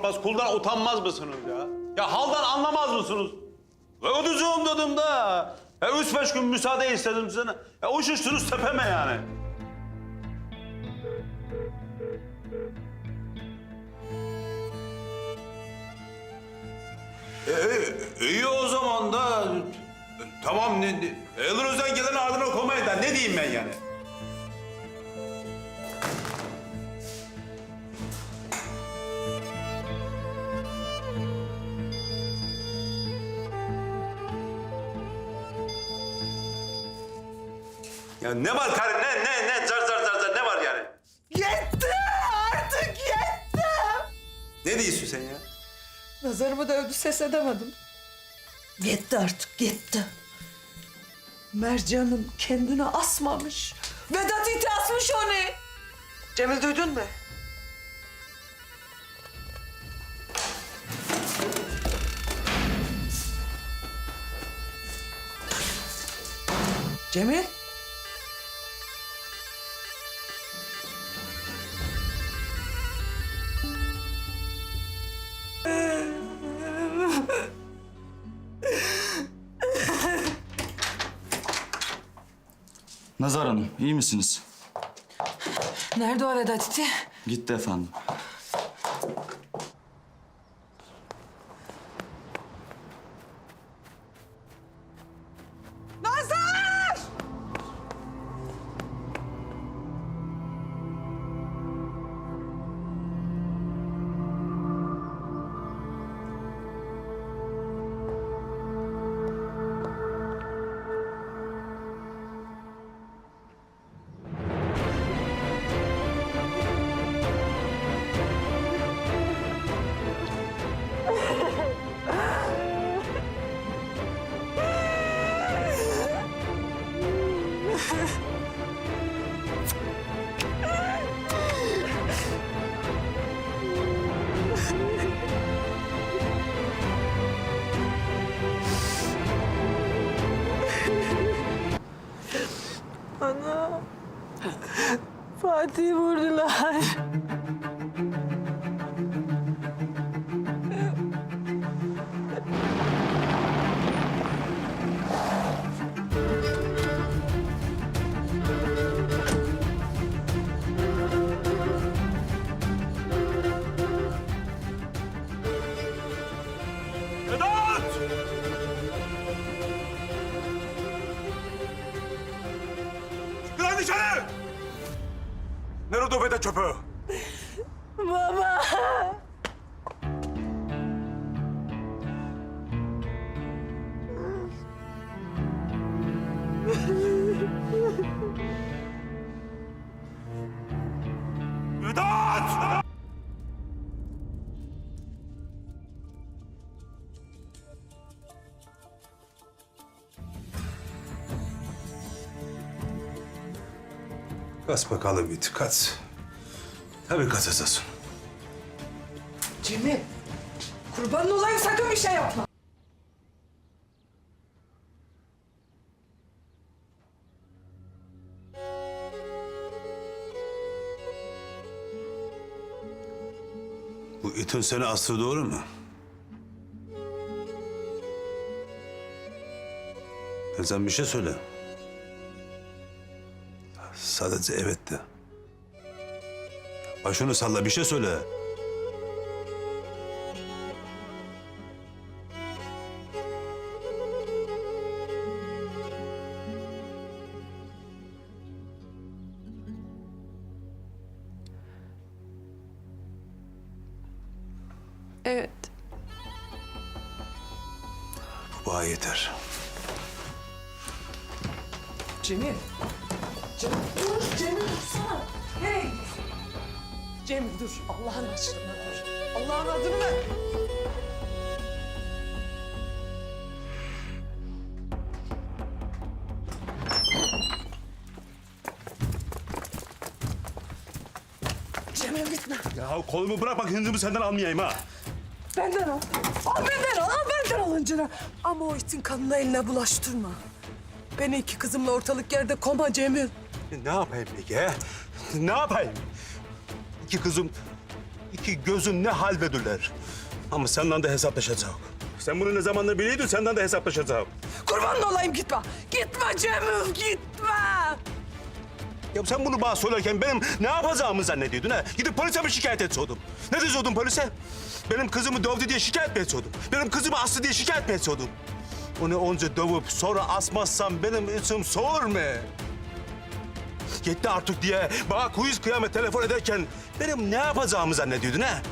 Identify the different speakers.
Speaker 1: korkmaz, kuldan utanmaz mısınız ya? Ya haldan anlamaz mısınız? Ve ödüzüğüm dedim de. Ya üç beş gün müsaade istedim sana. Ya uçuştunuz tepeme yani. E, iyi o zaman da tamam ne, ne, elinizden gelen ardına koymayın da ne diyeyim ben yani? Ya ne var karı ne ne ne zar zar zar zar ne var yani?
Speaker 2: Yetti artık yetti.
Speaker 1: Ne diyorsun sen ya?
Speaker 2: Nazarımı dövdü ses edemedim. Yetti artık yetti. Mercan'ım kendine asmamış. Vedat iti asmış onu. Cemil duydun mu? Cemil.
Speaker 3: Nazar Hanım, iyi misiniz?
Speaker 2: Nerede o Vedat iti?
Speaker 3: Gitti efendim.
Speaker 2: Fatih vurdular.
Speaker 1: Dışarı! Nerede o Vedat çöpü?
Speaker 2: Baba.
Speaker 1: Kas bakalım it, kas. Tabii kasacaksın.
Speaker 2: Cemil. Kurbanın olayım sakın bir şey yapma.
Speaker 1: Bu itin seni aslı doğru mu? Sen bir şey söyle. Sadece evet de. Başını salla bir şey söyle.
Speaker 2: Evet.
Speaker 1: Bu bana yeter.
Speaker 2: Cemil. Cemil dur. Cemil dursana. Nereye gidiyorsun? Cemil dur. Allah'ın aşkına dur. Allah'ın adını ver. Cemil gitme.
Speaker 1: Ya kolumu bırak bak hıncımı senden almayayım ha.
Speaker 2: Benden al. Al benden al. Al benden al hıncını. Ama o itin kanını eline bulaştırma. Beni iki kızımla ortalık yerde koma Cemil.
Speaker 1: Ne yapayım peki he? Ne yapayım? İki kızım, iki gözün ne halvedirler. Ama senden de hesaplaşacağım. Sen bunu ne zamandır biliyordun, senden de hesaplaşacağım.
Speaker 2: Kurban olayım gitme. Gitme Cemil gitme.
Speaker 1: Ya sen bunu bana söylerken benim ne yapacağımı zannediyordun ha? Gidip polise mi şikayet etsiyordum? Ne diyordun polise? Benim kızımı dövdü diye şikayet mi etsiyordum? Benim kızımı astı diye şikayet mi etsiyordum? Onu önce dövüp sonra asmazsam benim içim soğur mu? Yetti artık diye bana kuyuz kıyamet telefon ederken benim ne yapacağımı zannediyordun ha?